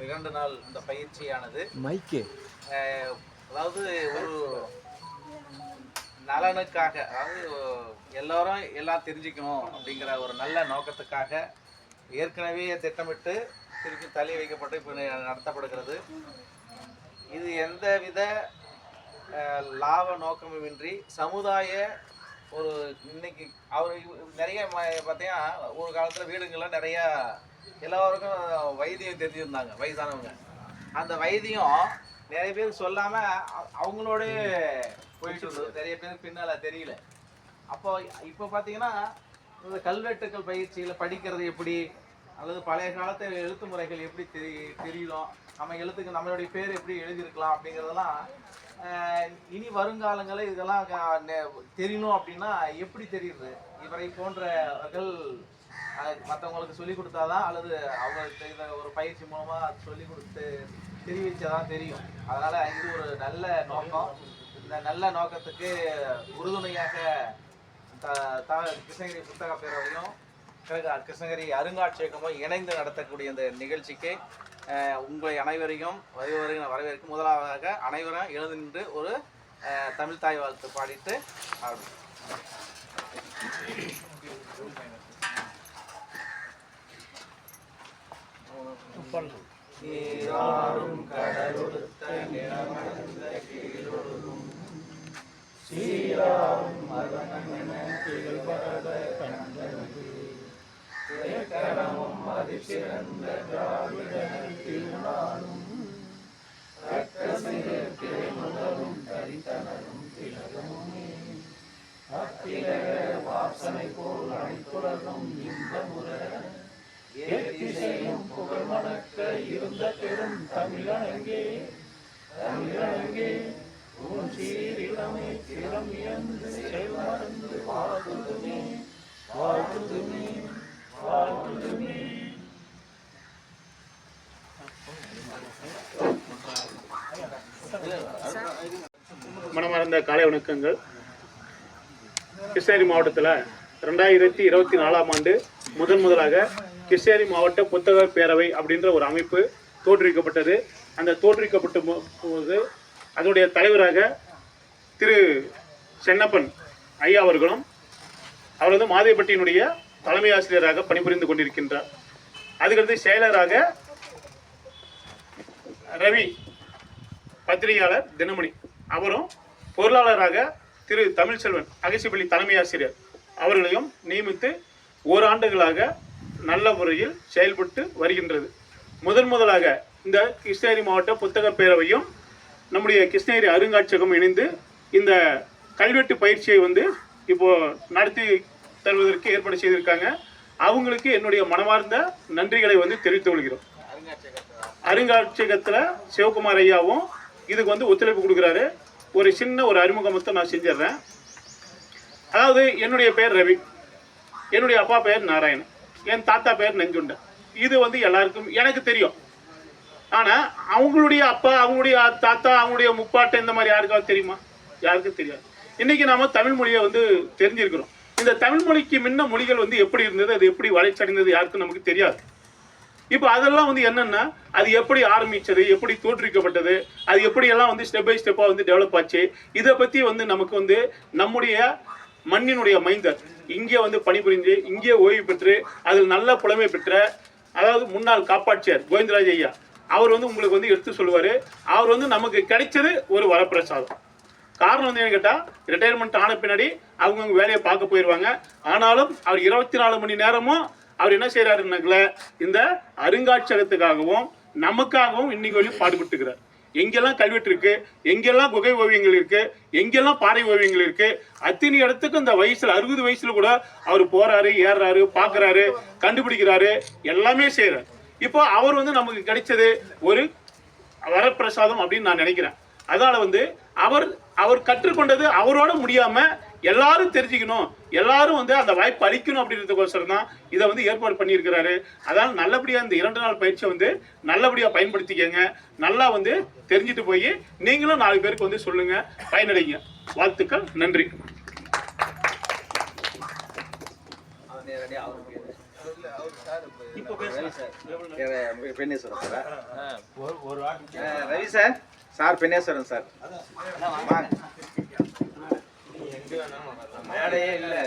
இரண்டு நாள் இந்த பயிற்சியானது. மைக்கு அதாவது ஒரு நலனுக்காக அதாவது எல்லாரும் எல்லாம் தெரிஞ்சுக்கணும் அப்படிங்கிற ஒரு நல்ல நோக்கத்துக்காக ஏற்கனவே திட்டமிட்டு திருப்பி தள்ளி வைக்கப்பட்டு இப்போ நடத்தப்படுகிறது. இது எந்தவித அஹ், லாப நோக்கமுமின்றி சமுதாய ஒரு இன்னைக்கு அவர் நிறைய பார்த்தீங்கன்னா ஒரு காலத்தில் வீடுங்களில் நிறையா எல்லோருக்கும் வைத்தியம் தெரிஞ்சிருந்தாங்க வயசானவங்க. அந்த வைத்தியம் நிறைய பேர் சொல்லாமல் அவங்களோட போயிட்டு நிறைய பேர் பின்னால் தெரியல. அப்போ இப்போ பார்த்தீங்கன்னா இந்த கல்வெட்டுக்கள் பயிற்சியில் படிக்கிறது எப்படி? அல்லது பழைய காலத்து எழுத்து முறைகள் எப்படி தெரி தெரியணும் நம்ம எழுத்துக்கு நம்மளுடைய பேர் எப்படி எழுதியிருக்கலாம் அப்படிங்கிறதெல்லாம் இனி வருங்காலங்களில் இதெல்லாம் தெரியணும் அப்படின்னா எப்படி தெரியுது? இவரை போன்றவர்கள் மற்றவங்களுக்கு சொல்லி கொடுத்தாதான் அல்லது அவங்களுக்கு இதை ஒரு பயிற்சி மூலமாக சொல்லி கொடுத்து தெரிவிச்சாதான் தெரியும். அதனால் இது ஒரு நல்ல நோக்கம். இந்த நல்ல நோக்கத்துக்கு உறுதுணையாக த- த- கிருஷ்ணகிரி புத்தக பேரவையும் கிருஷ்ணகிரி அருங்காட்சியகமும் இணைந்து நடத்தக்கூடிய இந்த நிகழ்ச்சிக்கு உங்களை அனைவரையும் வருவரையும் வரவேற்கும். முதலாவதாக அனைவரும் எழுந்து நின்று ஒரு தமிழ் தாய் வாழ்த்து பாடிட்டு ஆரம்பிப்போம். நீராறும் கடலொடுத்த நிலமடர்ந்த கீழொழுகும் சீராரும் மரணமென திகழ்பரத கண்டனது திரைக்கரமும் அதிசிறந்த திராவிட திருநாளும் ரத்தமிகு திருமுதலும் தரித்தனரும் திலகமுமே அத்திலக வாசனை போல் அனைத்துலகம் இன்பமுற ஏத்திசையும் புகழ் மணக்க இருந்த பெரும் தமிழங்கே தமிழங்கே உன் சீரிடமே திறம் இயந்து செல்மறந்து வாழ்த்துதுமே வாழ்த்துதுமே வாழ்த்துதுமே மனமார்ந்த காலை வணக்கங்கள். கிருஷ்ணகிரி மாவட்டத்தில் ரெண்டாயிரத்தி இருபத்தி நாலாம் ஆண்டு முதன் முதலாக கிருஷ்ணகிரி மாவட்ட புத்தக பேரவை அப்படின்ற ஒரு அமைப்பு தோற்றுவிக்கப்பட்டது. அந்த தோற்றுவிக்கப்பட்ட போது அதனுடைய தலைவராக திரு சென்னப்பன் ஐயா அவர்களும் அவர் வந்து மாதேப்பட்டியினுடைய தலைமை ஆசிரியராக பணிபுரிந்து கொண்டிருக்கின்றார். அதுக்கடுத்து செயலராக ரவி பத்திரிகையாளர் தினமணி அவரும் பொருளாளராக திரு தமிழ்ச்செல்வன் அகசிப்பள்ளி தலைமை ஆசிரியர் அவர்களையும் நியமித்து ஓராண்டுகளாக நல்ல முறையில் செயல்பட்டு வருகின்றது. முதன் முதலாக இந்த கிருஷ்ணகிரி மாவட்ட புத்தக பேரவையும் நம்முடைய கிருஷ்ணகிரி அருங்காட்சியகம் இணைந்து இந்த கல்வெட்டு பயிற்சியை வந்து இப்போ நடத்தி தருவதற்கு ஏற்பாடு செய்திருக்காங்க. அவங்களுக்கு என்னுடைய மனமார்ந்த நன்றிகளை வந்து தெரிவித்துக் கொள்கிறோம். அருங்காட்சியகத்தில் சிவகுமார் ஐயாவும் இதுக்கு வந்து ஒத்துழைப்பு கொடுக்குறாரு. ஒரு சின்ன ஒரு அறிமுகம் மட்டும் நான் செஞ்சிடுறேன். அதாவது என்னுடைய பெயர் ரவி. என்னுடைய அப்பா பெயர் நாராயணன். என் தாத்தா பேர் நெஞ்சுண்டன் இது வந்து எல்லாருக்கும் எனக்கு தெரியும். ஆனால் அவங்களுடைய அப்பா அவங்களுடைய தாத்தா அவங்களுடைய முப்பாட்டை இந்த மாதிரி யாருக்காவது தெரியுமா? யாருக்கும் தெரியாது. இன்னைக்கு நாம தமிழ் மொழியை வந்து தெரிஞ்சிருக்கிறோம். இந்த தமிழ் மொழிக்கு முன்ன மொழிகள் வந்து எப்படி இருந்தது அது எப்படி வளர்ச்சி அடைந்தது யாருக்கும் நமக்கு தெரியாது. இப்போ அதெல்லாம் வந்து என்னென்னா அது எப்படி ஆரம்பித்தது எப்படி தோற்றுவிக்கப்பட்டது அது எப்படி எல்லாம் வந்து ஸ்டெப் பை ஸ்டெப்பாக வந்து டெவலப் ஆச்சு இதை பற்றி வந்து நமக்கு வந்து நம்முடைய மண்ணினுடைய மைந்தர் இங்கே வந்து பணிபுரிஞ்சு இங்கே ஓய்வு பெற்று அதில் நல்ல புலமை பெற்ற அதாவது முன்னாள் காப்பாட்சியர் கோவிந்தராஜ் ஐயா அவர் வந்து உங்களுக்கு வந்து எடுத்து சொல்லுவார். அவர் வந்து நமக்கு கிடைச்சது ஒரு வரப்பிரசாதம். காரணம் வந்து என்னன்னு கேட்டால் ரிட்டையர்மெண்ட் ஆன பின்னாடி அவங்கவுங்க வேலையை பார்க்க போயிடுவாங்க ஆனாலும் அவர் இருபத்தி நாலு மணி நேரமும் அவர் என்ன செய்கிறாருன்னாக்கல இந்த அருங்காட்சியகத்துக்காகவும் நமக்காகவும் இன்னைக்கு வரையும் பாடுபட்டுக்கிறார். எங்கெல்லாம் கல்வெட்டு இருக்கு எங்கெல்லாம் குகை ஓவியங்கள் இருக்கு எங்கெல்லாம் பாறை ஓவியங்கள் இருக்கு அத்தனை இடத்துக்கு இந்த வயசுல அறுபது வயசுல கூட அவர் போறாரு ஏறுறாரு பாக்குறாரு கண்டுபிடிக்கிறாரு எல்லாமே செய்யறாரு இப்போ அவர் வந்து நமக்கு கிடைச்சது ஒரு வரப்பிரசாதம் அப்படின்னு நான் நினைக்கிறேன். அதனால வந்து அவர் அவர் கற்றுக்கொண்டது அவரோட முடியாம எல்லாரும் தெரிஞ்சுக்கணும். எல்லாரும் வந்து அந்த வாய்ப்பு அளிக்கணும் அப்படின்றதுக்கோசரம் தான் இதை வந்து ஏற்பாடு பண்ணியிருக்கிறாரு. அதனால நல்லபடியா இந்த இரண்டு நாள் பயிற்சியை வந்து நல்லபடியா பயன்படுத்திக்கங்க. நல்லா வந்து தெரிஞ்சுட்டு போய் நீங்களும் நாலு பேருக்கு வந்து சொல்லுங்க. பயனடைங்க. வாழ்த்துக்கள். நன்றி. Ravi sir. Sir Penneswaran sir. வாங்க. மேடையே இல்லை.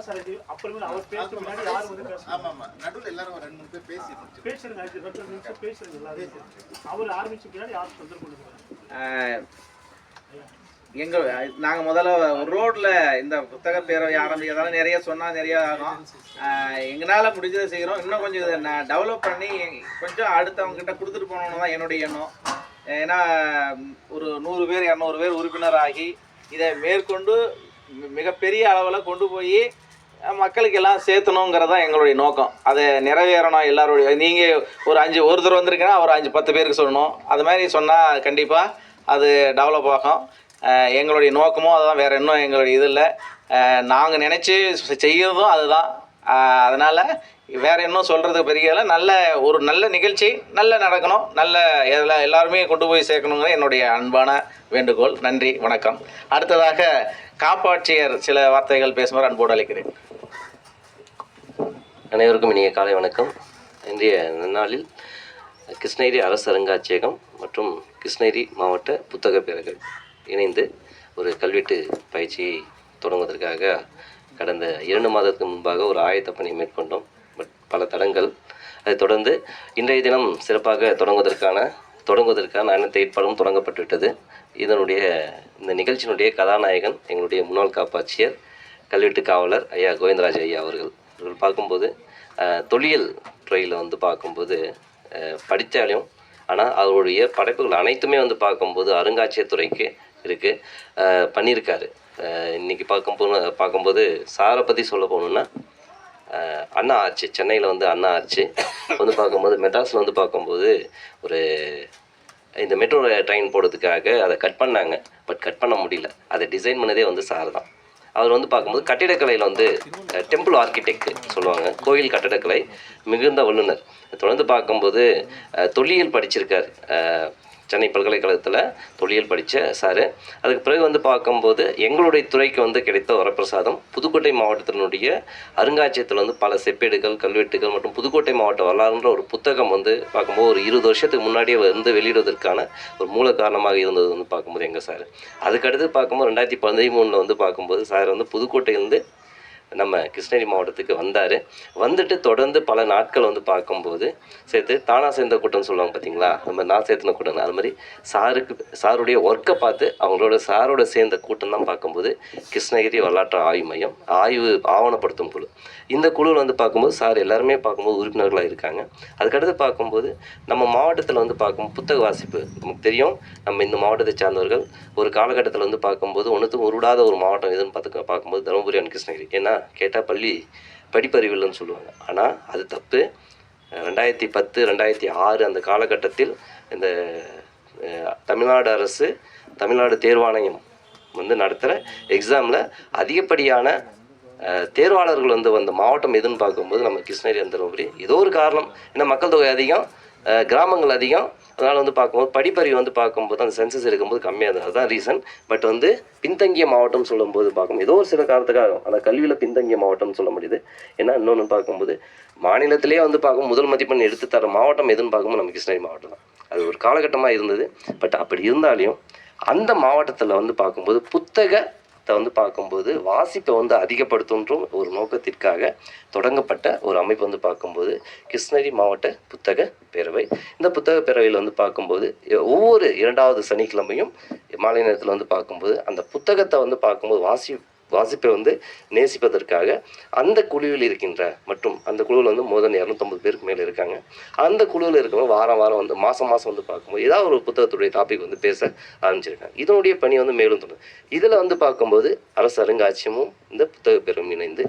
சார். அப்புறமே அவர் முன்னாடி யாரும் வந்து ஆமா ஆமா நடுவுல எல்லாரும் ரெண்டு மூணு பேர் பேசி முடிச்சு ரெண்டு நிமிஷம் எல்லாரும் அவர் ஆரம்பிச்ச பின்னாடி யாரும் தொந்தரவு எங்க நாங்க முதல்ல ரோட்ல இந்த புத்தக பேரவை ஆரம்பிக்கிறதால நிறைய சொன்னா நிறைய ஆகும். எங்களால முடிஞ்சதை செய்கிறோம் இன்னும் கொஞ்சம் இதை டெவலப் பண்ணி கொஞ்சம் அடுத்தவங்க கிட்ட கொடுத்துட்டு போனோம்னு தான் என்னுடைய எண்ணம். ஏன்னா ஒரு நூறு பேர் இரநூறு பேர் உறுப்பினர் ஆகி இதை மேற்கொண்டு மிகப்பெரிய அளவில் கொண்டு போய் மக்களுக்கு எல்லாம் சேர்த்தணுங்கிறது தான் எங்களுடைய நோக்கம். அதை நிறைவேறணும் எல்லாருடைய நீங்கள் ஒரு அஞ்சு ஒருத்தர் வந்திருக்கீங்கன்னா ஒரு அஞ்சு பத்து பேருக்கு சொல்லணும். அது மாதிரி சொன்னால் கண்டிப்பாக அது டெவலப் ஆகும். எங்களுடைய நோக்கமும் அதுதான் வேறு இன்னும் எங்களுடைய இது இல்லை. நாங்கள் நினச்சி செய்கிறதும் அதுதான். அதனால் வேறு என்ன சொல்கிறதுக்கு பெரிய நல்ல ஒரு நல்ல நிகழ்ச்சி நல்ல நடக்கணும் நல்ல எல்லா எல்லாருமே கொண்டு போய் சேர்க்கணுங்கிற என்னுடைய அன்பான வேண்டுகோள். நன்றி வணக்கம். அடுத்ததாக காப்பாட்சியர் சில வார்த்தைகள் பேசுமாறு அன்போடு அழைக்கிறேன். அனைவருக்கும் இனிய காலை வணக்கம். இன்றைய நன்னாளில் கிருஷ்ணகிரி அரசு அருங்காட்சியகம் மற்றும் கிருஷ்ணகிரி மாவட்ட புத்தக பேரர்கள் இணைந்து ஒரு கல்வெட்டு பயிற்சியை தொடங்குவதற்காக கடந்த இரண்டு மாதத்துக்கு முன்பாக ஒரு ஆயத்த பணி மேற்கொண்டோம். பல தடங்கள். அதைத் தொடர்ந்து இன்றைய தினம் சிறப்பாக தொடங்குவதற்கான தொடங்குவதற்கான அனைத்து ஏற்பாடும் தொடங்கப்பட்டுவிட்டது. இதனுடைய இந்த நிகழ்ச்சியினுடைய கதாநாயகன் எங்களுடைய முன்னாள் காப்பாட்சியர் கல்வெட்டு காவலர் ஐயா கோவிந்தராஜ் ஐயா அவர்கள். இவர்கள் பார்க்கும்போது தொழில் துறையில் வந்து பார்க்கும்போது அஹ், படித்தாலும் ஆனால் அவருடைய படைப்புகள் அனைத்துமே வந்து பார்க்கும்போது அருங்காட்சியகத்துறைக்கு இருக்குது பண்ணியிருக்காரு. இன்றைக்கி பார்க்கும் பார்க்கும்போது பார்க்கும்போது சாரை பற்றி சொல்ல போகணுன்னா அண்ணா ஆச்சு. சென்னையில் வந்து அண்ணா ஆச்சு. வந்து பார்க்கும்போது மெட்ராஸில் வந்து பார்க்கும்போது ஒரு இந்த மெட்ரோ ட்ரெயின் போடுறதுக்காக அதை கட் பண்ணாங்க. பட் கட் பண்ண முடியல. அதை டிசைன் பண்ணதே வந்து சார் தான். அவர் வந்து பார்க்கும்போது கட்டிடக்கலையில் வந்து டெம்பிள் ஆர்கிடெக்ட் சொல்லுவாங்க. கோயில் கட்டடக்கலை மிகுந்த வல்லுனர். தொடர்ந்து பார்க்கும்போது தொல்லியல் படிச்சிருக்கார். சென்னை பல்கலைக்கழகத்தில் தொழில் படித்த சார். அதுக்கு பிறகு வந்து பார்க்கும்போது எங்களுடைய துறைக்கு வந்து கிடைத்த வரப்பிரசாதம் புதுக்கோட்டை மாவட்டத்தினுடைய அருங்காட்சியகத்தில் வந்து பல செப்பேடுகள் கல்வெட்டுகள் மற்றும் புதுக்கோட்டை மாவட்ட வரலாறுன்ற ஒரு புத்தகம் வந்து பார்க்கும்போது ஒரு இருபது வருஷத்துக்கு முன்னாடியே வந்து வெளியிடுவதற்கான ஒரு மூல காரணமாக இருந்தது வந்து பார்க்கும்போது எங்கள் சார். அதுக்கடுத்து பார்க்கும்போது ரெண்டாயிரத்தி பதிமூணில் வந்து பார்க்கும்போது சார் வந்து புதுக்கோட்டையிலேருந்து நம்ம கிருஷ்ணகிரி மாவட்டத்துக்கு வந்தார். வந்துட்டு தொடர்ந்து பல நாட்கள் வந்து பார்க்கும்போது சேர்த்து தானா சேர்ந்த கூட்டம்னு சொல்லுவாங்க பார்த்தீங்களா நம்ம நான் சேர்த்துன கூட்டம் அது மாதிரி சாருக்கு சாருடைய ஒர்க்கை பார்த்து அவங்களோட சாரோட சேர்ந்த கூட்டம் தான் பார்க்கும்போது கிருஷ்ணகிரி வரலாற்று ஆய்வு மையம் ஆய்வு ஆவணப்படுத்தும் குழு. இந்த குழுவில் வந்து பார்க்கும்போது சார் எல்லாருமே பார்க்கும்போது உறுப்பினர்களாக இருக்காங்க. அதுக்கடுத்து பார்க்கும்போது நம்ம மாவட்டத்தில் வந்து பார்க்கும் புத்தக வாசிப்பு நமக்கு தெரியும். நம்ம இந்த மாவட்டத்தை சார்ந்தவர்கள் ஒரு காலகட்டத்தில் வந்து பார்க்கும்போது ஒன்றுத்துக்கும் உருடாத ஒரு மாவட்டம் எதுன்னு பார்த்து பார்க்கும்போது தருமபுரி அண்ட் கிருஷ்ணகிரி. ஏன்னா கேட்டால் பள்ளி படிப்பறிவு இல்லைன்னு சொல்லுவாங்க. ஆனால் அது தப்பு. ரெண்டாயிரத்தி பத்து ரெண்டாயிரத்தி ஆறு அந்த காலகட்டத்தில் இந்த தமிழ்நாடு அரசு தமிழ்நாடு தேர்வாணையம் வந்து நடத்துகிற எக்ஸாமில் அதிகப்படியான தேர்வாளர்கள் வந்து வந்த மாவட்டம் எதுன்னு பார்க்கும்போது நம்ம கிருஷ்ணகிரி அந்த ஏதோ ஒரு காரணம். ஏன்னா மக்கள் தொகை அதிகம் கிராமங்கள் அதிகம். அதனால் வந்து பார்க்கும்போது படிப்பறிவு வந்து பார்க்கும்போது அந்த சென்சஸ் எடுக்கும்போது கம்மியாக இருந்தது. அதுதான் ரீசன் பட் வந்து பின்தங்கிய மாவட்டம் சொல்லும்போது பார்க்கும் ஏதோ ஒரு சில காரணத்துக்காக அந்த கல்வியில் பின்தங்கிய மாவட்டம்னு சொல்ல முடியுது. ஏன்னா இன்னொன்று பார்க்கும்போது மாநிலத்திலேயே வந்து பார்க்கும் முதல் மதிப்பெண் எடுத்து தர மாவட்டம் எதுன்னு பார்க்கும்போது நம்ம கிருஷ்ணகிரி மாவட்டம் தான். அது ஒரு காலகட்டமாக இருந்தது. பட் அப்படி இருந்தாலையும் அந்த மாவட்டத்தில் வந்து பார்க்கும்போது புத்தக வந்து பார்க்கும்போது வாசிப்பை வந்து அதிகப்படுத்தும் ஒரு நோக்கத்திற்காக தொடங்கப்பட்ட ஒரு அமைப்பு வந்து பார்க்கும்போது கிருஷ்ணகிரி மாவட்ட புத்தக பேரவை. இந்த புத்தக பேரவையில் வந்து பார்க்கும்போது ஒவ்வொரு இரண்டாவது சனிக்கிழமையும் மாலை நேரத்தில் வந்து பார்க்கும்போது அந்த புத்தகத்தை வந்து பார்க்கும்போது வாசி வாசிப்பை வந்து நேசிப்பதற்காக அந்த குழுவில் இருக்கின்ற மற்றும் அந்த குழுவில் வந்து மோர் தென் இரநூத்தம்பது பேருக்கு மேலே இருக்காங்க. அந்த குழுவில் இருக்கிறவங்க வாரம் வாரம் வந்து மாதம் மாதம் வந்து பார்க்கும்போது ஏதாவது ஒரு புத்தகத்துடைய டாபிக் வந்து பேச ஆரம்பிச்சிருக்காங்க. இதனுடைய பணி வந்து மேலும் தொடரும். இதில் வந்து பார்க்கும்போது அரசு அருங்காட்சியமும் இந்த புத்தக பெரும் இணைந்து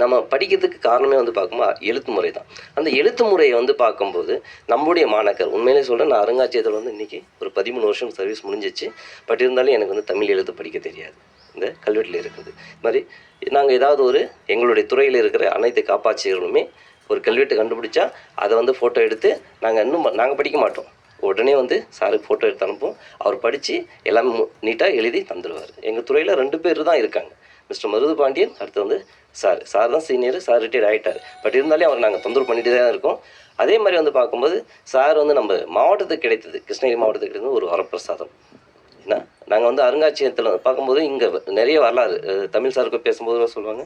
நம்ம படிக்கிறதுக்கு காரணமே வந்து பார்க்கும்போது எழுத்து முறை தான். அந்த எழுத்து முறையை வந்து பார்க்கும்போது நம்முடைய மாணாக்கர் உண்மையிலே சொல்கிறேன் நான் அருங்காட்சியகத்தில் வந்து இன்றைக்கி ஒரு பதிமூணு வருஷம் சர்வீஸ் முடிஞ்சிச்சு. பட் இருந்தாலும் எனக்கு வந்து தமிழ் எழுத்து படிக்க தெரியாது. இந்த கல்வெட்டில் இருக்குது. இது மாதிரி நாங்கள் ஏதாவது ஒரு எங்களுடைய துறையில் இருக்கிற அனைத்து காப்பாட்சிகளுமே ஒரு கல்வெட்டு கண்டுபிடிச்சா அதை வந்து ஃபோட்டோ எடுத்து நாங்கள் இன்னும் நாங்கள் படிக்க மாட்டோம். உடனே வந்து சாருக்கு ஃபோட்டோ எடுத்து அனுப்புவோம். அவர் படித்து எல்லாமே நீட்டாக எழுதி தந்துடுவார் எங்கள் துறையில் ரெண்டு பேர் தான் இருக்காங்க. மிஸ்டர் மருது பாண்டியன் அடுத்து வந்து சார் சார் தான் சீனியர் சார் ரிட்டையர்ட் ஆகிட்டார் பட் இருந்தாலே அவர் நாங்கள் தொந்தரவு பண்ணிட்டு தான் இருக்கோம். அதே மாதிரி வந்து பார்க்கும்போது சார் வந்து நம்ம மாவட்டத்துக்கு கிடைத்தது கிருஷ்ணகிரி மாவட்டத்துக்கு கிடைத்தது ஒரு வரப்பிரசாதம். ஏன்னா நாங்கள் வந்து அருங்காட்சியகத்தில் பார்க்கும்போது இங்கே நிறைய வரலாறு தமிழ் சாருக்கு பேசும்போது சொல்லுவாங்க.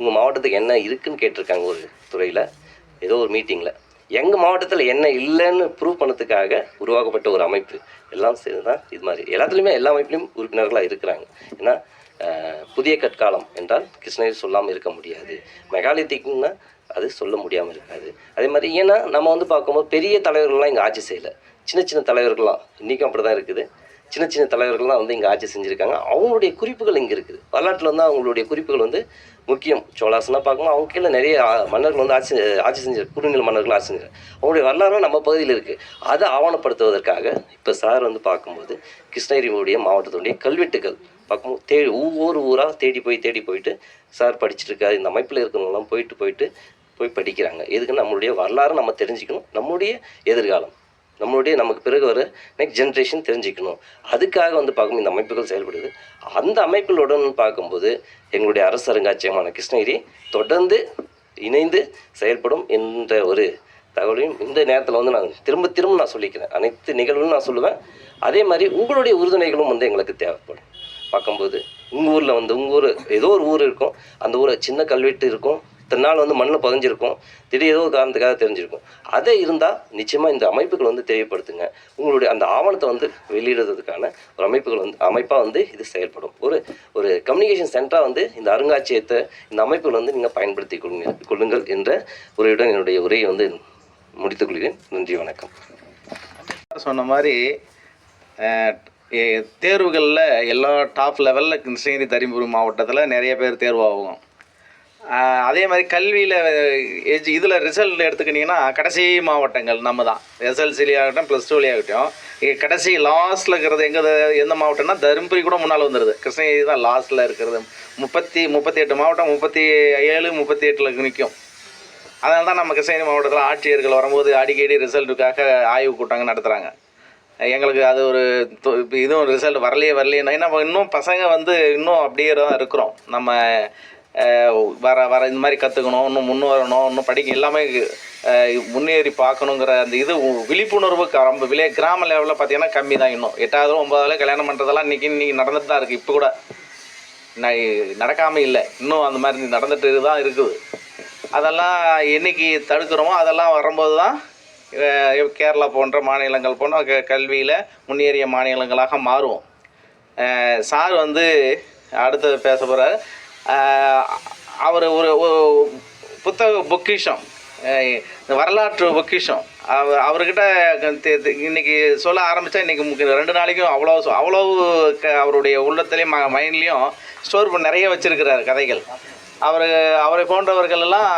உங்கள் மாவட்டத்துக்கு என்ன இருக்குன்னு கேட்டிருக்காங்க ஒரு துறையில் ஏதோ ஒரு மீட்டிங்கில் எங்கள் மாவட்டத்தில் என்ன இல்லைன்னு ப்ரூவ் பண்ணதுக்காக உருவாக்கப்பட்ட ஒரு அமைப்பு. எல்லாம் சேர்ந்து தான் இது மாதிரி. எல்லாத்துலேயுமே எல்லா அமைப்புலையும் உறுப்பினர்களாக இருக்கிறாங்க. ஏன்னா புதிய கற்காலம் என்றால் கிருஷ்ணகிரி சொல்லாமல் இருக்க முடியாது. மெகாலித்திக்னா அது சொல்ல முடியாமல் இருக்காது. அதே மாதிரி ஏன்னா நம்ம வந்து பார்க்கும்போது பெரிய தலைவர்கள்லாம் இங்கே ஆட்சி செய்யலை. சின்ன சின்ன தலைவர்கள்லாம். இன்றைக்கும் அப்படி தான் இருக்குது. சின்ன சின்ன தலைவர்கள்லாம் வந்து இங்கே ஆட்சி செஞ்சுருக்காங்க. அவங்களுடைய குறிப்புகள் இங்கே இருக்குது. வரலாற்றில் வந்து அவங்களுடைய குறிப்புகள் வந்து முக்கியம். சோழாசனாக பார்க்கும்போது அவங்க கீழே நிறைய மன்னர்கள் வந்து ஆட்சி ஆட்சி செஞ்சார் குறுநில மன்னர்கள் ஆட்சி செஞ்சார் அவங்களுடைய வரலாறும் நம்ம பகுதியில் இருக்குது அதை ஆவணப்படுத்துவதற்காக இப்போ சார் வந்து பார்க்கும்போது கிருஷ்ணகிரியுடைய மாவட்டத்துடைய கல்வெட்டுகள் பார்க்கும்போது தே ஒவ்வொரு ஊராக தேடி போய் தேடி போயிட்டு சார் படிச்சுட்டு இருக்காரு. இந்த அமைப்பில் இருக்கிறவங்களாம் போயிட்டு போயிட்டு போய் படிக்கிறாங்க. எதுக்கு நம்மளுடைய வரலாறு நம்ம தெரிஞ்சுக்கணும். நம்முடைய எதிர்காலம். நம்மளுடைய நமக்கு பிறகு வர நெக்ஸ்ட் ஜென்ரேஷன் தெரிஞ்சுக்கணும். அதுக்காக வந்து பார்க்கும் இந்த அமைப்புகள் செயல்படுது. அந்த அமைப்புகளுடன் பார்க்கும்போது எங்களுடைய அரசு அருங்காட்சியகமான கிருஷ்ணகிரி தொடர்ந்து இணைந்து செயல்படும் என்ற ஒரு தகவலையும் இந்த நேரத்தில் வந்து நான் திரும்ப திரும்ப நான் சொல்லிக்கிறேன். அனைத்து நிகழ்வுகளும் நான் சொல்லுவேன். அதே மாதிரி உங்களுடைய உறுதுணைகளும் வந்து எங்களுக்கு தேவைப்படும். பார்க்கும்போது உங்கள் ஊரில் வந்து உங்கள் ஊர் ஏதோ ஒரு ஊர் இருக்கும். அந்த ஊரில் சின்ன கல்வெட்டு இருக்கும். இத்தனை நாள் வந்து மண்ணில் பதிஞ்சிருக்கும். திடீர் ஏதோ காரணத்துக்காக தெரிஞ்சிருக்கும். அதை இருந்தால் நிச்சயமாக இந்த அமைப்புகள் வந்து தேவைப்படுத்துங்க. உங்களுடைய அந்த ஆவணத்தை வந்து வெளியிடுறதுக்கான ஒரு அமைப்புகள் வந்து அமைப்பாக வந்து இது செயல்படும். ஒரு ஒரு கம்யூனிகேஷன் சென்டராக வந்து இந்த அருங்காட்சியகத்தை இந்த அமைப்புகள் வந்து நீங்கள் பயன்படுத்தி கொள்ளுங்க கொள்ளுங்கள் என்ற உரையுடன் என்னுடைய உரையை வந்து முடித்துக் கொள்கிறேன். நன்றி வணக்கம். சொன்ன மாதிரி தேர்வுகளில் எல்லா டாப் லெவலில் கிருஷ்ணகிரி தருமபுரி மாவட்டத்தில் நிறைய பேர் தேர்வாகும். அதே மாதிரி கல்வியில் எஜ் இதில் ரிசல்ட் எடுத்துக்கிட்டிங்கன்னா கடைசி மாவட்டங்கள் நம்ம தான் எஸ்எல்சிலேயாகட்டும் ப்ளஸ் டூலேயாகட்டும் இங்கே கடைசி லாஸ்ட்டில் இருக்கிறது எங்கே எந்த மாவட்டம்னா தருமபுரி கூட முன்னால் வந்துடுது கிருஷ்ணகிரி தான் லாஸ்ட்டில் இருக்கிறது. முப்பத்தி முப்பத்தி எட்டு மாவட்டம் முப்பத்தி ஏழு முப்பத்தி எட்டில் நிற்கும் அதனால தான் நம்ம கிருஷ்ணகிரி மாவட்டத்தில் ஆட்சியர்கள் வரும்போது அடிக்கடி ரிசல்ட்டுக்காக ஆய்வு கூட்டங்கள் நடத்துகிறாங்க எங்களுக்கு அது ஒரு இதுவும் ரிசல்ட் வரலையே வரலையே ஏன்னா இன்னும் பசங்க வந்து இன்னும் அப்படியே தான் இருக்கிறோம். நம்ம வர வர இந்த மாதிரி கற்றுக்கணும் இன்னும் முன்னேறணும் இன்னும் படிக்க எல்லாமே முன்னேறி பார்க்கணுங்கிற அந்த இது உ- விழிப்புணர்வு க- ரொம்ப விலை கிராம லெவலில் பார்த்தீங்கன்னா கம்மி தான் இன்னும். எட்டாவது ஒன்பதாவது கல்யாணம் பண்ணுறதெல்லாம் இன்றைக்கி இன்றைக்கி நடந்துட்டு தான் இருக்குது இப்போ கூட ந- இல்லை. இன்னும் அந்த மாதிரி நடந்துட்டு தான் இருக்குது. அதெல்லாம் என்னைக்கு தடுக்கிறோமோ அதெல்லாம் வரும்போது தான் கேரளா போன்ற மாநிலங்கள் போன்ற க கல்வியில் முன்னேறிய மாநிலங்களாக மாறுவோம். சார் வந்து அடுத்து பேச போகிறார் அவர் ஒரு புத்தக பொக்கிஷம். இந்த வரலாற்று பொக்கிஷம். அவர் அவர்கிட்ட இன்றைக்கி இன்னைக்கு சொல்ல ஆரம்பித்தா இன்னைக்கு முக்கிய ரெண்டு நாளைக்கும் அவ்வளோ அவ்வளோ க அவருடைய உள்ளத்துலேயும் ம மைண்ட்லேயும் ஸ்டோர் பண்ணி நிறைய வச்சுருக்கிறார் கதைகள். அவர் அவரை போன்றவர்கள் எல்லாம்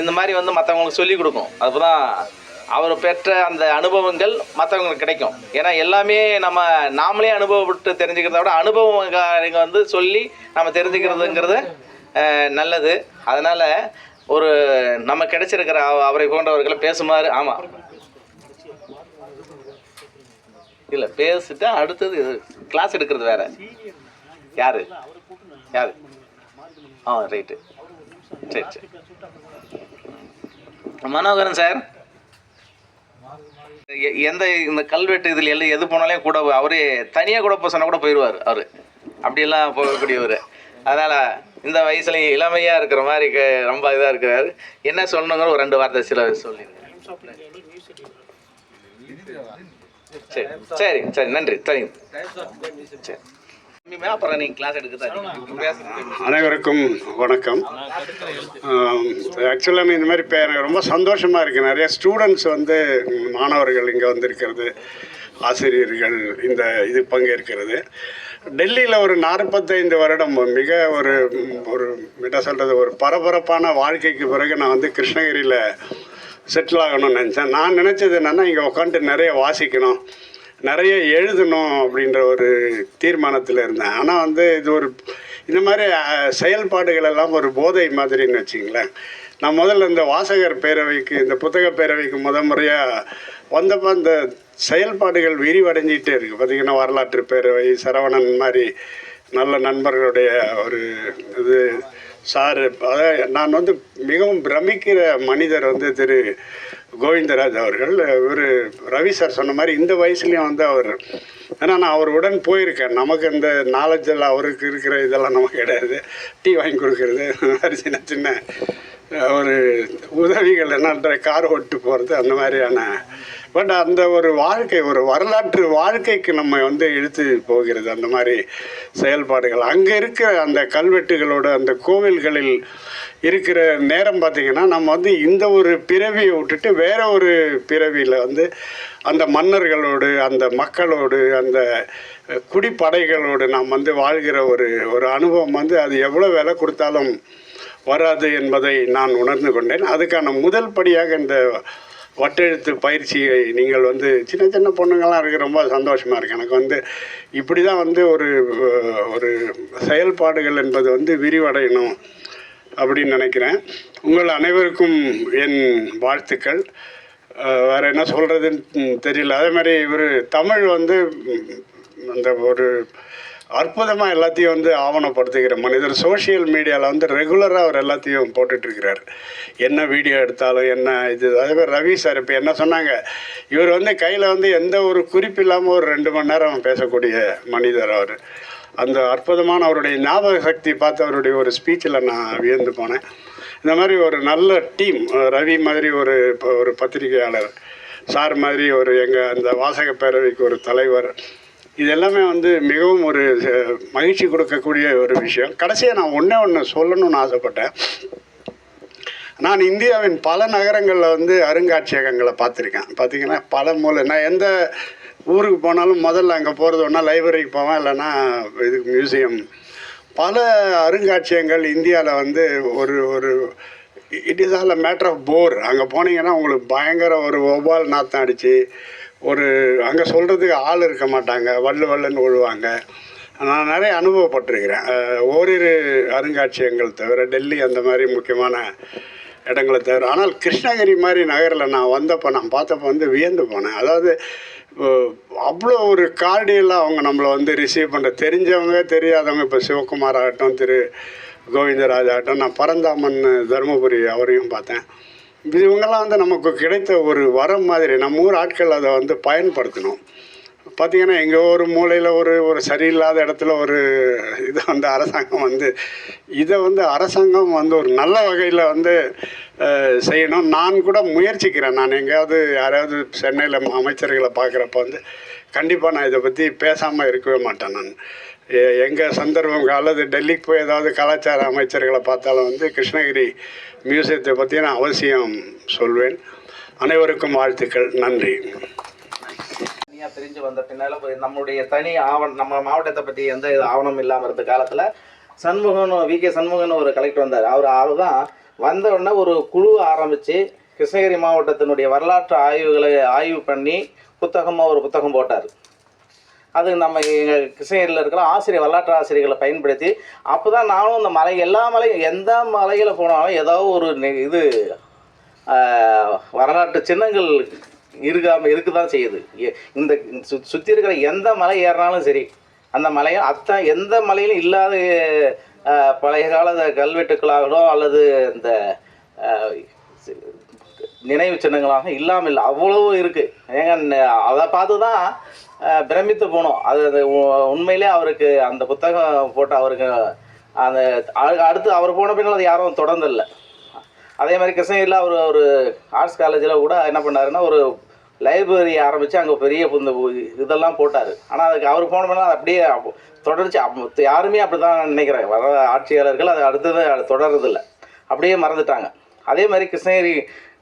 இந்த மாதிரி வந்து மற்றவங்களுக்கு சொல்லிக் கொடுக்கும். அதுதான் அவர் பெற்ற அந்த அனுபவங்கள் மற்றவங்களுக்கு கிடைக்கும். ஏன்னா எல்லாமே நம்ம நாமளே அனுபவப்பட்டு தெரிஞ்சுக்கிறத விட அனுபவங்க வந்து சொல்லி நம்ம தெரிஞ்சுக்கிறதுங்கிறது நல்லது. அதனால் ஒரு நம்ம கிடைச்சிருக்கிற அவரை போன்றவர்களை பேசுமாறு ஆமாம் இல்லை பேசிட்டு அடுத்தது இது கிளாஸ் எடுக்கிறது வேற. யாரு? யாரு? ஆ ரைட்டு சரி சரி. மனோகரன் சார். எந்த இந்த கல்வெட்டு இதில் எல்லாம் எது போனாலே கூட அவரே தனியாக கூட போக சொன்னால் கூட போயிடுவார் அவர். அப்படியெல்லாம் போகக்கூடியவர். அதனால் இந்த வயசுல இளமையாக இருக்கிற மாதிரி ரொம்ப இதாக இருக்கிறாரு. என்ன சொல்லணுங்கிற ஒரு ரெண்டு வார்த்தை சில சொல்லி சரி சரி சரி நன்றி. சரிங்க சரி. அனைவருக்கும் வணக்கம். ஆக்சுவலாக இந்த மாதிரி இப்போ எனக்கு ரொம்ப சந்தோஷமாக இருக்குது நிறைய ஸ்டூடெண்ட்ஸ் வந்து மாணவர்கள் இங்கே வந்திருக்கிறது ஆசிரியர்கள் இந்த இது பங்கேற்கிறது. டெல்லியில் ஒரு நாற்பத்தைந்து வருடம் மிக ஒரு ஒரு என்ன சொல்கிறது ஒரு பரபரப்பான வாழ்க்கைக்கு பிறகு நான் வந்து கிருஷ்ணகிரியில் செட்டில் ஆகணும்னு நினச்சேன். நான் நினச்சது என்னென்னா இங்கே உட்காந்துட்டு நிறைய வாசிக்கணும். நிறைய எழுதணும் அப்படின்ற ஒரு தீர்மானத்தில் இருந்தேன். ஆனால் வந்து இது ஒரு இந்த மாதிரி செயல்பாடுகள் எல்லாம் ஒரு போதை மாதிரின்னு வச்சிங்களேன் நான் முதல்ல இந்த வாசகர் பேரவைக்கு இந்த புத்தக பேரவைக்கு முத முறையாக வந்தப்போ அந்த செயல்பாடுகள் விரிவடைஞ்சிகிட்டே இருக்குது பார்த்திங்கன்னா வரலாற்று பேரவை சரவணன் மாதிரி நல்ல நண்பர்களுடைய ஒரு இது சார் நான் வந்து மிகவும் பிரமிக்கிற மனிதர் வந்து திரு கோவிந்தராஜ் அவர்கள். இவர் ரவி சார் சொன்ன மாதிரி இந்த வயசுலேயும் வந்து அவர் ஏன்னா நான் அவருடன் போயிருக்கேன். நமக்கு இந்த நாலேஜ் எல்லாம் அவருக்கு இருக்கிற இதெல்லாம் நமக்கு கிடையாது. டீ வாங்கி கொடுக்குறது மாதிரி சின்ன சின்ன ஒரு உதவிகள் என்னன்ற கார் ஓட்டு போகிறது அந்த மாதிரியான பட் அந்த ஒரு வாழ்க்கை ஒரு வரலாற்று வாழ்க்கைக்கு நம்ம வந்து இழுத்து போகிறது அந்த மாதிரி செயல்பாடுகள். அங்கே இருக்கிற அந்த கல்வெட்டுகளோட அந்த கோவில்களில் இருக்கிற நேரம் பார்த்திங்கன்னா நம்ம வந்து இந்த ஒரு பிறவியை விட்டுட்டு வேற ஒரு பிறவியில் வந்து அந்த மன்னர்களோடு அந்த மக்களோடு அந்த குடிப்படைகளோடு நாம் வந்து வாழ்கிற ஒரு ஒரு அனுபவம் வந்து அது எவ்வளோ விலை கொடுத்தாலும் வராது என்பதை நான் உணர்ந்து கொண்டேன். அதுக்கான முதல் படியாக இந்த வட்டெழுத்து பயிற்சியை நீங்கள் வந்து சின்ன சின்ன பொண்ணுங்கள்லாம் இருக்கு ரொம்ப சந்தோஷமாக இருக்குது எனக்கு வந்து இப்படி தான் வந்து ஒரு ஒரு செயல்பாடுகள் என்பது வந்து விரிவடையணும் அப்படின்னு நினைக்கிறேன். உங்கள் அனைவருக்கும் என் வாழ்த்துக்கள். வேறு வேற என்ன சொல்கிறதுன்னு தெரியல. அதே மாதிரி இவர் தமிழ் வந்து அந்த ஒரு அற்புதமாக எல்லாத்தையும் வந்து ஆவணப்படுத்துகிற மனிதர். சோஷியல் மீடியாவில் வந்து ரெகுலராக அவர் எல்லாத்தையும் போட்டுட்ருக்கிறார். என்ன வீடியோ எடுத்தாலும் என்ன இது அதே மாதிரி ரவி சார் இப்போ என்ன சொன்னாங்க? இவர் வந்து கையில் வந்து எந்த ஒரு குறிப்பு இல்லாமல் ஒரு ரெண்டு மணி நேரம் பேசக்கூடிய மனிதர் அவர். அந்த அற்புதமான அவருடைய ஞாபக சக்தி பார்த்து அவருடைய ஒரு ஸ்பீச்சில் நான் வியந்து போனேன். இந்த மாதிரி ஒரு நல்ல டீம் ரவி மாதிரி ஒரு இப்போ ஒரு பத்திரிகையாளர் சார் மாதிரி ஒரு எங்கள் அந்த வாசக பேரவைக்கு ஒரு தலைவர் இது எல்லாமே வந்து மிகவும் ஒரு மகிழ்ச்சி கொடுக்கக்கூடிய ஒரு விஷயம். கடைசியாக நான் ஒன்றே ஒன்று சொல்லணும்னு ஆசைப்பட்டேன். நான் இந்தியாவின் பல நகரங்களில் வந்து அருங்காட்சியகங்களை பார்த்துருக்கேன். பார்த்தீங்கன்னா பல மூலை நான் எந்த ஊருக்கு போனாலும் முதல்ல அங்கே போகிறது ஒன்றா லைப்ரரிக்கு போவேன் இல்லைன்னா இதுக்கு மியூசியம். பல அருங்காட்சியகங்கள் இந்தியாவில் வந்து ஒரு ஒரு it is all a matter of போர். அங்கே போனீங்கன்னா உங்களுக்கு பயங்கர ஒரு ஒபால் நாத்தம் அடித்து ஒரு அங்கே சொல்கிறதுக்கு ஆள் இருக்க மாட்டாங்க. வள்ளு வள்ளுன்னு விழுவாங்க நான் நிறைய அனுபவப்பட்டிருக்கிறேன். ஓரிரு அருங்காட்சியகங்கள் தவிர டெல்லி அந்த மாதிரி முக்கியமான இடங்களை தவிர ஆனால் கிருஷ்ணகிரி மாதிரி நகரில் நான் வந்தப்போ நான் பார்த்தப்போ வந்து வியந்து போனேன். அதாவது அவ்வளோ ஒரு கார்டியலாக அவங்க நம்மளை வந்து ரிசீவ் பண்ணுற தெரிஞ்சவங்க தெரியாதவங்க இப்போ சிவகுமார் ஆகட்டும் திரு கோவிந்தராஜ் ஆகட்டும் நான் பரந்தாமன் தருமபுரி அவரையும் பார்த்தேன். இவங்கெல்லாம் வந்து நமக்கு கிடைத்த ஒரு வரம் மாதிரி. நம்ம ஊர் ஆட்கள் அதை வந்து பயன்படுத்தணும். பார்த்திங்கன்னா எங்கள் ஒரு மூலையில் ஒரு ஒரு சரியில்லாத இடத்துல ஒரு இதை வந்து அரசாங்கம் வந்து இதை வந்து அரசாங்கம் வந்து ஒரு நல்ல வகையில் வந்து செய்யணும். நான் கூட முயற்சிக்கிறேன். நான் எங்கேயாவது யாராவது சென்னையில் அமைச்சர்களை பார்க்குறப்ப வந்து கண்டிப்பாக நான் இதை பற்றி பேசாமல் இருக்கவே மாட்டேன் நான். எங்கள் சந்தர்ப்பம் அல்லது டெல்லிக்கு போய் ஏதாவது கலாச்சார அமைச்சர்களை பார்த்தாலும் வந்து கிருஷ்ணகிரி மியூசியத்தை பற்றி நான் அவசியம் சொல்வேன். அனைவருக்கும் வாழ்த்துக்கள். நன்றி. தனியாக பிரிஞ்சு வந்த பின்னால போய் நம்மளுடைய தனி ஆவணம் நம்ம மாவட்டத்தை பற்றி எந்த ஆவணம் இல்லாமல் இருந்த காலத்தில் சண்முகன் வி. கே. சண்முகன் ஒரு கலெக்டர் வந்தார். அவர் அவர் தான் வந்த உடனே ஒரு குழு ஆரம்பித்து கிருஷ்ணகிரி மாவட்டத்தினுடைய வரலாற்று ஆய்வுகளை ஆய்வு பண்ணி புத்தகமாக ஒரு புத்தகம் போட்டார். அது நம்ம எங்கள் கிருஷ்ணகிரியில் இருக்கிற ஆசிரியர் வரலாற்று ஆசிரியர்களை பயன்படுத்தி அப்போ தான் நானும் இந்த மலை எல்லா மலையும் எந்த மலையில் போனாலும் ஏதோ ஒரு நெ- இது வரலாற்று சின்னங்கள் இருக்காம இருக்கு தான் செய்யுது இந்த சு சுற்றி இருக்கிற எந்த மலை ஏறினாலும் சரி அந்த மலையும் அத்தான் எந்த மலையிலும் இல்லாத பழைய கால கல்வெட்டுக்களாகட்டும் அல்லது இந்த நினைவு சின்னங்களாக இல்லாமல் இல்லை அவ்வளவு இருக்குது ஏங்க அதை பார்த்து தான் பிரமித்து போனோம். அது அது உண்மையிலே அவருக்கு அந்த புத்தகம் போட்டு அவருக்கு அந்த அடுத்து அவர் போன பின்னால் அது யாரும் தொடர்ந்து இல்லை அதே மாதிரி கிருஷ்ணகிரியில் அவர் ஒரு ஆர்ட்ஸ் காலேஜில் கூட என்ன பண்ணாருன்னா ஒரு லைப்ரரி ஆரம்பித்து அங்கே பெரிய இந்த இதெல்லாம் போட்டார். ஆனால் அதுக்கு அவர் போன பின்னால் அப்படியே தொடர்ச்சி. யாருமே அப்படி தான் நினைக்கிறாங்க வர ஆட்சியாளர்கள் அது அடுத்தது அது தொடர்றதில்ல. அப்படியே மறந்துட்டாங்க. அதே மாதிரி கிருஷ்ணகிரி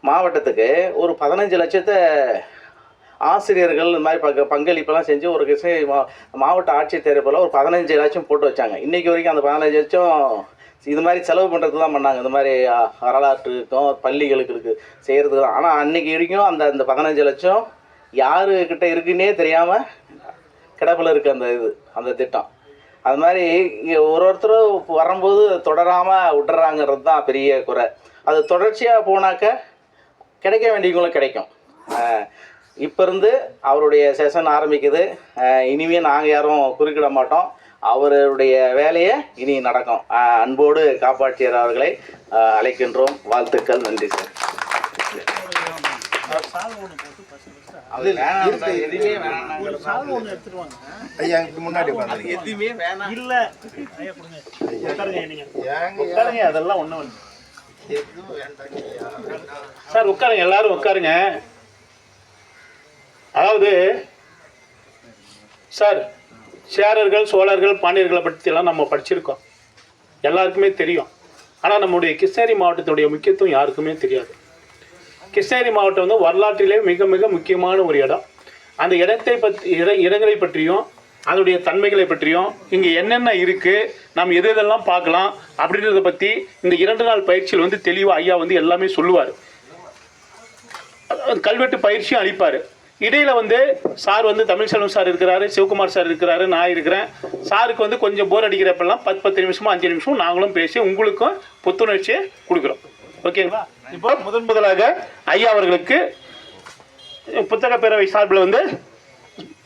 மாவட்டத்துக்கு ஒரு பதினஞ்சு லட்சத்தை ஆசிரியர்கள் இந்த மாதிரி பங்க பங்களிப்பெல்லாம் செஞ்சு ஒரு கிருஷ்ணகிரி மா மாவட்ட ஆட்சி தேர்வில் ஒரு பதினஞ்சு லட்சம் போட்டு வச்சாங்க. இன்றைக்கி வரைக்கும் அந்த பதினஞ்சு லட்சம் இது மாதிரி செலவு பண்ணுறது தான் பண்ணாங்க. இந்த மாதிரி வரலாற்றுக்கும் பள்ளிகளுக்கு இருக்குது செய்கிறதுக்கு தான். ஆனால் அன்றைக்கி வரைக்கும் அந்த அந்த பதினஞ்சு லட்சம் யாருக்கிட்ட இருக்குன்னே தெரியாமல் கிடப்பில் இருக்குது அந்த இது அந்த திட்டம். அது மாதிரி ஒரு ஒருத்தரும் வரும்போது தொடராமல் விட்டுறாங்கிறது தான் பெரிய குறை. அது தொடர்ச்சியாக போனாக்க கிடைக்க வேண்டியவங்களும் கிடைக்கும். இப்போ இருந்து அவருடைய செஷன் ஆரம்பிக்குது. இனிமே நாங்கள் யாரும் குறுக்கிட மாட்டோம். அவருடைய வேலையை இனி நடக்கும். அன்போடு காப்பாற்றியர் அவர்களை அழைக்கின்றோம். வாழ்த்துக்கள் நன்றி சார். அது வேணாம் சார், எதுவுமே வேணாம். ஐயா இங்க முன்னாடி உட்காந்து எதுவுமே வேணாம். இல்ல. ஐயா கொடுங்க. உட்காருங்க நீங்க. உட்காருங்க அதெல்லாம் இல்லை. சார் உட்காருங்க எல்லாரும் உட்காருங்க. அதாவது சார் சேரர்கள் சோழர்கள் பாண்டியர்களை பற்றியெல்லாம் நம்ம படிச்சிருக்கோம். எல்லாருக்குமே தெரியும். ஆனால் நம்முடைய கிருஷ்ணகிரி மாவட்டத்துடைய முக்கியத்துவம் யாருக்குமே தெரியாது. கிருஷ்ணகிரி மாவட்டம் வந்து வரலாற்றிலே மிக மிக முக்கியமான ஒரு இடம். அந்த இடத்தை பற்றி இட இடங்களை பற்றியும் அதனுடைய தன்மைகளை பற்றியும் இங்கே என்னென்ன இருக்குது நாம் எது எதெல்லாம் பார்க்கலாம் அப்படின்றத பற்றி இந்த இரண்டு நாள் பயிற்சியில் வந்து தெளிவாக ஐயா வந்து எல்லாமே சொல்லுவார். கல்வெட்டு பயிற்சியும் அளிப்பார். இடையில வந்து சார் வந்து தமிழ் செல்வம் சார் இருக்கிறாரு சிவகுமார் சார் இருக்கிறாரு நான் இருக்கிறேன். சாருக்கு வந்து கொஞ்சம் போர் அடிக்கிறப்பெல்லாம் பத்து பத்து நிமிஷமோ அஞ்சு நிமிஷமும் நாங்களும் பேசி உங்களுக்கும் புத்துணர்ச்சியை கொடுக்குறோம். ஓகேங்களா? இப்போ முதன் முதலாக ஐயா அவர்களுக்கு புத்தக பேரவை சார்பில் வந்து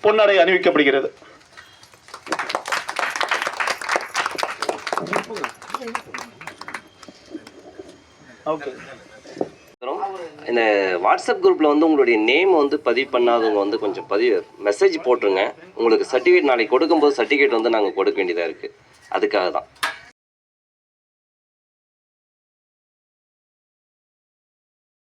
பொன்னடை அணிவிக்கப்படுகிறது. ஓகே. இந்த வாட்ஸ்அப் குரூப்பில் வந்து உங்களுடைய நேம் வந்து பதிவு பண்ணாதவங்க வந்து கொஞ்சம் பதிவு மெசேஜ் போட்டுருங்க. உங்களுக்கு சர்டிஃபிகேட் நாளைக்கு கொடுக்கும்போது சர்டிஃபிகேட் வந்து நாங்கள் கொடுக்க வேண்டியதாக இருக்குது அதுக்காக தான்